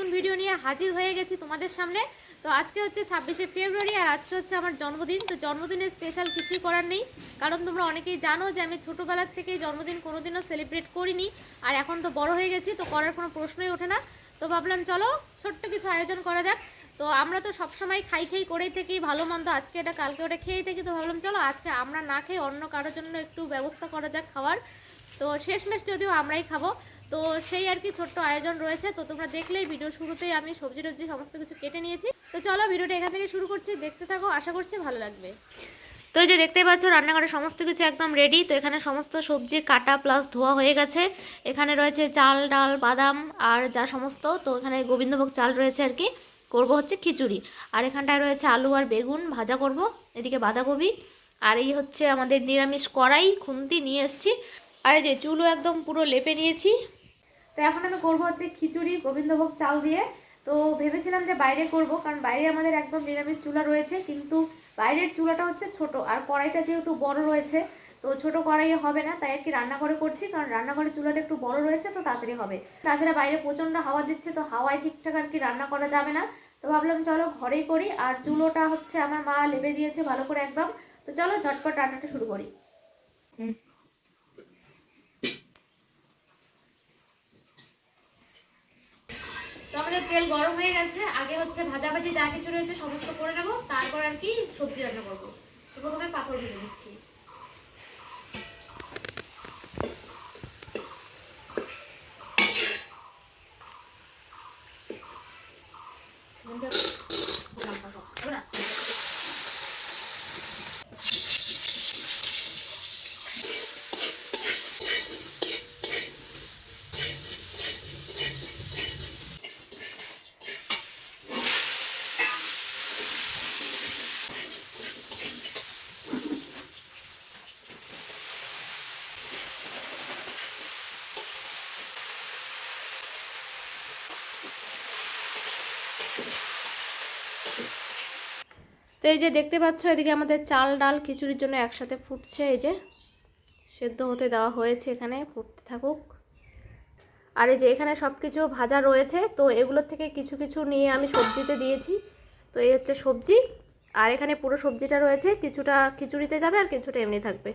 নতুন ভিডিও নিয়ে হাজির হয়ে গেছি তোমাদের সামনে। তো আজকে হচ্ছে ছাব্বিশে ফেব্রুয়ারি আর আজকে হচ্ছে আমার জন্মদিন। তো জন্মদিনে স্পেশাল কিছুই করার নেই। কারণ তোমরা অনেকেই জানো যে আমি ছোটোবেলার থেকেই জন্মদিন কোনোদিনও সেলিব্রেট করিনি। আর এখন তো বড় হয়ে গেছি, তো করার কোনো প্রশ্নই ওঠে না। তো ভাবলাম চলো ছোট্ট কিছু আয়োজন করা যাক। তো আমরা তো সবসময় খাই খাই করেই থাকি, ভালো মন্দ আজকে এটা কালকে ওটা খেয়েই থাকি। তো ভাবলাম চলো আজকে আমরা না খেয়ে অন্য কারোর জন্য একটু ব্যবস্থা করা যাক খাওয়ার। তো শেষমেশ যদিও আমরাই খাব। তো সেই আর কি ছোট্ট আয়োজন রয়েছে। তো তোমরা দেখলেই ভিডিও শুরুতেই আমি সবজি টবজি সমস্ত কিছু কেটে নিয়েছি। তো চলো ভিডিওটা এখান থেকে শুরু করছি। দেখতে থাকো, আশা করছি ভালো লাগবে। তো এই যে দেখতে পাচ্ছ, রান্নাঘরে সমস্ত কিছু একদম রেডি তো এখানে সমস্ত সবজি কাটা প্লাস ধোয়া হয়ে গেছে। এখানে রয়েছে চাল, ডাল, বাদাম আর যা সমস্ত। তো এখানে গোবিন্দভোগ চাল রয়েছে আর কি। করব হচ্ছে খিচুড়ি। আর এখানটায় রয়েছে আলু আর বেগুন ভাজা করব। এদিকে বাঁধাকপি। আর এই হচ্ছে আমাদের নিরামিষ কড়াই খুন্তি নিয়ে এসেছি। আর এই যে চুলও একদম পুরো লেপে নিয়েছি। তো এখন আমি করব হচ্ছে খিচুড়ি, গোবিন্দভোগ চাল দিয়ে। তো ভেবেছিলাম যে বাইরে করব, কারণ বাইরে আমাদের একদম নিরামিষ চুলা রয়েছে, কিন্তু বাইরের চুলাটা হচ্ছে ছোট, আর কড়াইটা যেহেতু বড় রয়েছে, তো ছোট কড়াইয়ে হবে না, তাই আর কি রান্নাঘরে করছি, কারণ রান্নাঘরের চুলাটা একটু বড় রয়েছে, তো তাড়াতাড়ি হবে। তাছাড়া বাইরে প্রচণ্ড হাওয়া দিচ্ছে, তো হাওয়ায় ঠিকঠাক আর কি রান্না করা যাবে না। তো ভাবলাম চলো ঘরেই করি, আর চুলোটা হচ্ছে আমার মা লেপে দিয়েছে ভালো করে একদম। তো চলো ঝটপট রান্নাটা শুরু করি। তো আমাদের তেল গরম হয়ে গেছে, আগে হচ্ছে ভাজাভাজি যা কিছু রয়েছে সমস্ত করে নেব, তারপর আর কি সবজি রান্না করব। তো প্রথমে পাঁপড় ভেজে দিচ্ছি তো এই যে দেখতে পাচ্ছ, এদিকে আমাদের চাল, ডাল, খিচুড়ির জন্য একসাথে ফুটছে, এই যে সেদ্ধ হতে দেওয়া হয়েছে এখানে, ফুটতে থাকুক। আর এই যে এখানে সব কিছু ভাজা রয়েছে, তো এগুলোর থেকে কিছু কিছু নিয়ে আমি সবজিতে দিয়েছি। তো এই হচ্ছে সবজি, আর এখানে পুরো সবজিটা রয়েছে, কিছুটা খিচুড়িতে যাবে আর কিছুটা এমনি থাকবে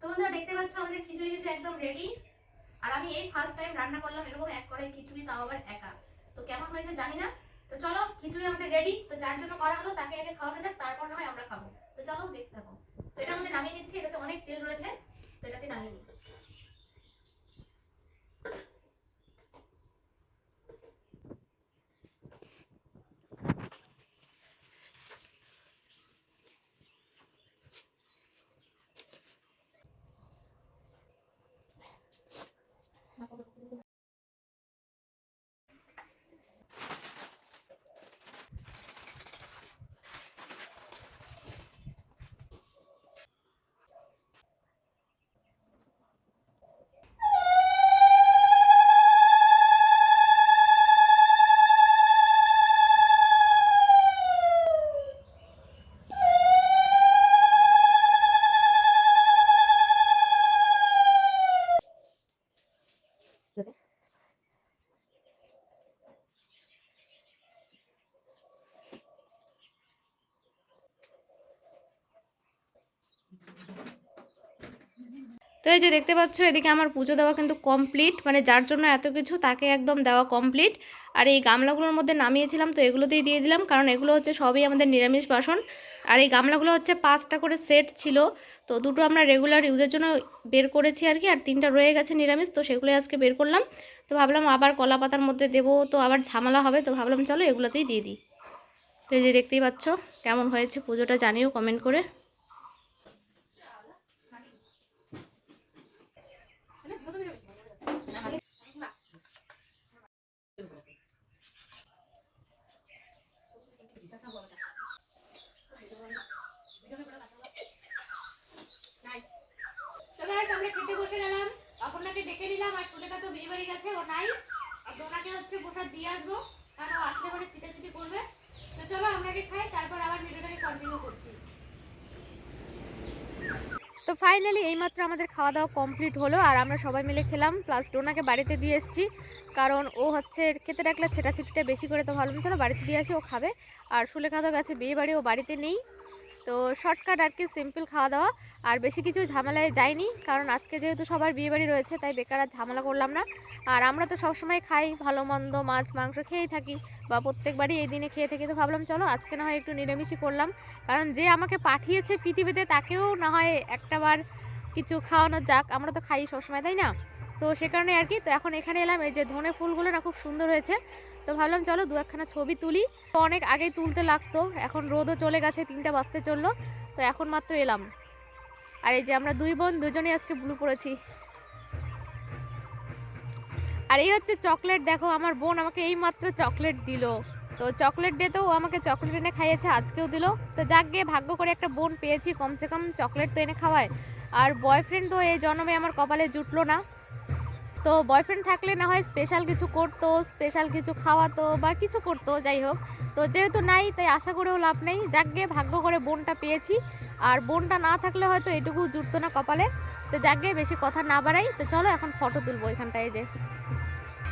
তো বন্ধুরা দেখতে পাচ্ছ আমাদের খিচুড়ি কিন্তু একদম রেডি আর আমি এই ফার্স্ট টাইম রান্না করলাম, এরকম এক করে খিচুড়ি, তাও আবার একা। তো কেমন হয়েছে জানি না। তো চলো, খিচুড়ি আমাদের রেডি তো যার জন্য করা হলো, তাকে আগে খাওয়ানো যাক, তারপর না হয় আমরা খাব। তো চলো, দেখতে থাকো। তো এটা আমাদের নামিয়ে নিচ্ছি, এটাতে অনেক তেল রয়েছে। তো এটাতে নামিয়ে নিই। তো এই যে দেখতে পাচ্ছ, এদিকে আমার পুজো দেওয়া কিন্তু কমপ্লিট মানে যার জন্য এত কিছু তাকে একদম দেওয়া কমপ্লিট আর এই গামলাগুলোর মধ্যে নামিয়েছিলাম, তো এগুলোতেই দিয়ে দিলাম, কারণ এগুলো হচ্ছে সবই আমাদের নিরামিষ বাসন। আর এই গামলাগুলো হচ্ছে পাঁচটা করে সেট ছিল, তো দুটো আমরা রেগুলার ইউজের জন্য বের করেছি আর কি, আর তিনটা রয়ে গেছে নিরামিষ, তো সেগুলোই আজকে বের করলাম। তো ভাবলাম আবার কলা পাতার মধ্যে দেবো, তো আবার ঝামেলা হবে, তো ভাবলাম চলো এগুলোতেই দিয়ে দিই। তো এই যে দেখতেই পাচ্ছ, কেমন হয়েছে পুজোটা জানিও কমেন্ট করে চলো guys, আমরা খেতে বসে গেলাম। আপনাকে ডেকে নিলাম, আর সুলেখা তো বিয়ে গেছে, ও নাই। আর হচ্ছে প্রসাদ দিয়ে আসব, কারণ ও আসলে পরে ছিটাছিটি করবে। তো চলো, আমরা খাই, তারপর আবার ভিডিওটাকে কন্টিনিউ করছি। তো ফাইনালি এইমাত্র আমাদের খাওয়া দাওয়া কমপ্লিট হলো আর আমরা সবাই মিলে খেলাম প্লাস ডোনাকে বাড়িতে দিয়ে এসেছি। কারণ ও হচ্ছে খেতে রাখলে ছেটাছিটিটা বেশি করে তো ভালো চলো বাড়িতে দিয়ে আসি, ও খাবে। আর সুলেখা তো গেছে বিয়ে বাড়ি, ও বাড়িতে নেই। তো শর্টকাট আর কি, সিম্পল খাওয়া দাওয়া। আর বেশি কিছু ঝামেলায় যায়নি কারণ আজকে যেহেতু সবার বিয়েবাড়ি রয়েছে, তাই বেকার আর ঝামেলা করলাম না। আর আমরা তো সবসময় খাই, ভালো মন্দ মাছ, মাংস খেয়েই থাকি, বা প্রত্যেকবারই এই দিনে খেয়ে থাকি তো ভাবলাম, চলো আজকে না হয় একটু নিরামিষই করলাম। কারণ যে আমাকে পাঠিয়েছে পৃথিবীতে, তাকেও না হয় একটাবার কিছু খাওয়ানো যাক, আমরা তো খাই সবসময়, তাই না? তো সে কারণে আর কি, তো এখন এখানে এলাম। এই যে ধনে ফুলগুলো না খুব সুন্দর হয়েছে। তো ভাবলাম চলো দু একখানা ছবি তুলি। তো অনেক আগেই তুলতে লাগতো। এখন রোদও চলে গেছে, তিনটা বাজতে চলল। তো এখন মাত্র এলাম। আর এই যে আমরা দুই বোন দুজনেই আজকে ব্লু পড়েছি। আর এই হচ্ছে চকলেট দেখো, আমার বোন আমাকে এই মাত্র চকলেট দিল। তো চকলেট ডে তো আমাকে চকলেট এনে খাইয়েছে, আজকেও দিল। তো যাক গিয়ে ভাগ্য করে একটা বোন পেয়েছি। কমসে কম চকলেট তো এনে খাওয়ায়। আর বয়ফ্রেন্ড তো এই জন্মে আমার কপালে জুটলো না। তো বয়ফ্রেন্ড থাকলে না হয় স্পেশাল কিছু করতো স্পেশাল কিছু খাওয়াতো বা কিছু করতো, যাই হোক। তো যেহেতু নাই, তাই আশা করেও লাভ নেই। যাক গিয়ে ভাগ্য করে বোনটা পেয়েছি। আর বোনটা না থাকলে হয়তো এটুকু জুটতো না কপালে। তো যাক বেশি কথা না বাড়াই। তো চলো, এখন ফটো তুলবো এখানটায় যে।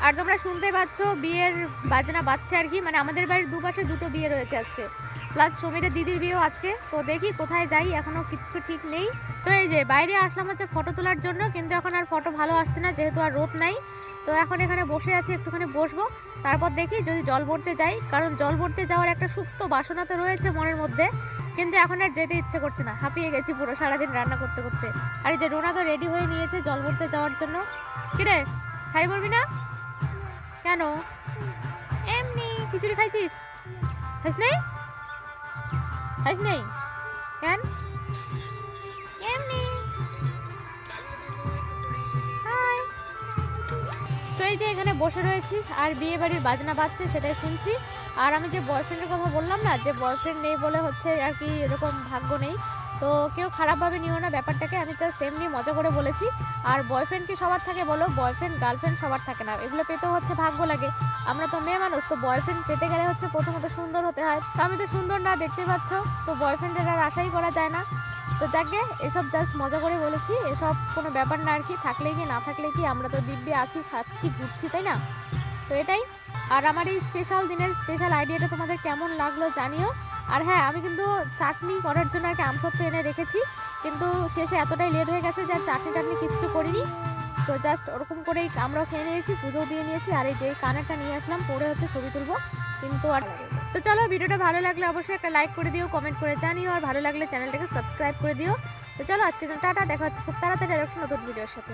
আর তোমরা শুনতে পাচ্ছ, বিয়ের বাজনা বাজছে আর কি। মানে আমাদের বাড়ির দুপাশে দুটো বিয়ে রয়েছে আজকে। প্লাস সমীরের দিদির বিয়েও আজকে। তো দেখি কোথায় যাই এখনও কিচ্ছু ঠিক নেই। তো এই যে বাইরে আসলাম হচ্ছে ফটো তোলার জন্য, কিন্তু এখন আর ফটো ভালো আসছে না, যেহেতু আর রোদ নাই। তো এখন এখানে বসে আছি, একটুখানি বসবো। তারপর দেখি যদি জল ভরতে যাই, কারণ জল ভরতে যাওয়ার একটা সুপ্ত বাসনা তো রয়েছে মনের মধ্যে, কিন্তু এখন আর যেতে ইচ্ছে করছে না। হাঁপিয়ে গেছি পুরো সারাদিন রান্না করতে করতে। আর এই যে রোনা তো রেডি হয়ে নিয়েছে জল ভরতে যাওয়ার জন্য। কিরে শাড়ি পরবি না? কেন? এমনি, খিচুড়ি খাইছিস? খাইস নাই? খাইস কেন? তো এই যে এখানে বসে রয়েছি, আর বিয়ে বাড়ির বাজনা বাজছে, সেটাই শুনছি। আর আমি যে বয়ফ্রেন্ডের কথা বললাম না, যে বয়ফ্রেন্ড নেই বলে হচ্ছে আর কি এরকম ভাগ্য নেই। তো কেউ খারাপভাবে নিও না ব্যাপারটাকে, আমি জাস্ট এমনি মজা করে বলেছি। আর বয়ফ্রেন্ড কি সবার থাকে বলো বয়ফ্রেন্ড গার্লফ্রেন্ড সবার থাকে না। এগুলো পেতেও হচ্ছে ভাগ্য লাগে। আমরা তো মেয়ে মানুষ, তো বয়ফ্রেন্ড পেতে গেলে হচ্ছে প্রথমত সুন্দর হতে হয়। তো আমি তো সুন্দর না, দেখতে পাচ্ছ? তো বয়ফ্রেন্ডের আর আশাই করা যায় না। তো যাকে, এসব জাস্ট মজা করে বলেছি। এসব কোনো ব্যাপার না আর কি। থাকলে কি, না থাকলে কি, আমরা তো দিব্যি আছি, খাচ্ছি, ঘুরছি, তাই না? তো এটাই। আর আমার এই স্পেশাল দিনের স্পেশাল আইডিয়াটা তোমাদের কেমন লাগল জানিও। আর হ্যাঁ আমি কিন্তু চাটনি করার জন্য আর কি আমসত্ব এনে রেখেছি। কিন্তু শেষে এতটাই লেট হয়ে গেছে যে আর চাটনি টাটনি কিচ্ছু করিনি। তো জাস্ট ওরকম করেই আমরাও খেয়ে নিয়েছি পুজো দিয়ে নিয়েছি। আর এই যে কানেরটা নিয়ে আসলাম, পরে হচ্ছে ছবি তুলবো। কিন্তু আর তো চলো, ভিডিওটা ভালো লাগলে অবশ্যই একটা লাইক করে দিও কমেন্ট করে জানিও। আর ভালো লাগলে চ্যানেলটাকে সাবস্ক্রাইব করে দিও। তো চলো আজকে টাটা, দেখা হচ্ছে খুব তাড়াতাড়ি আর একটা নতুন ভিডিওর সাথে।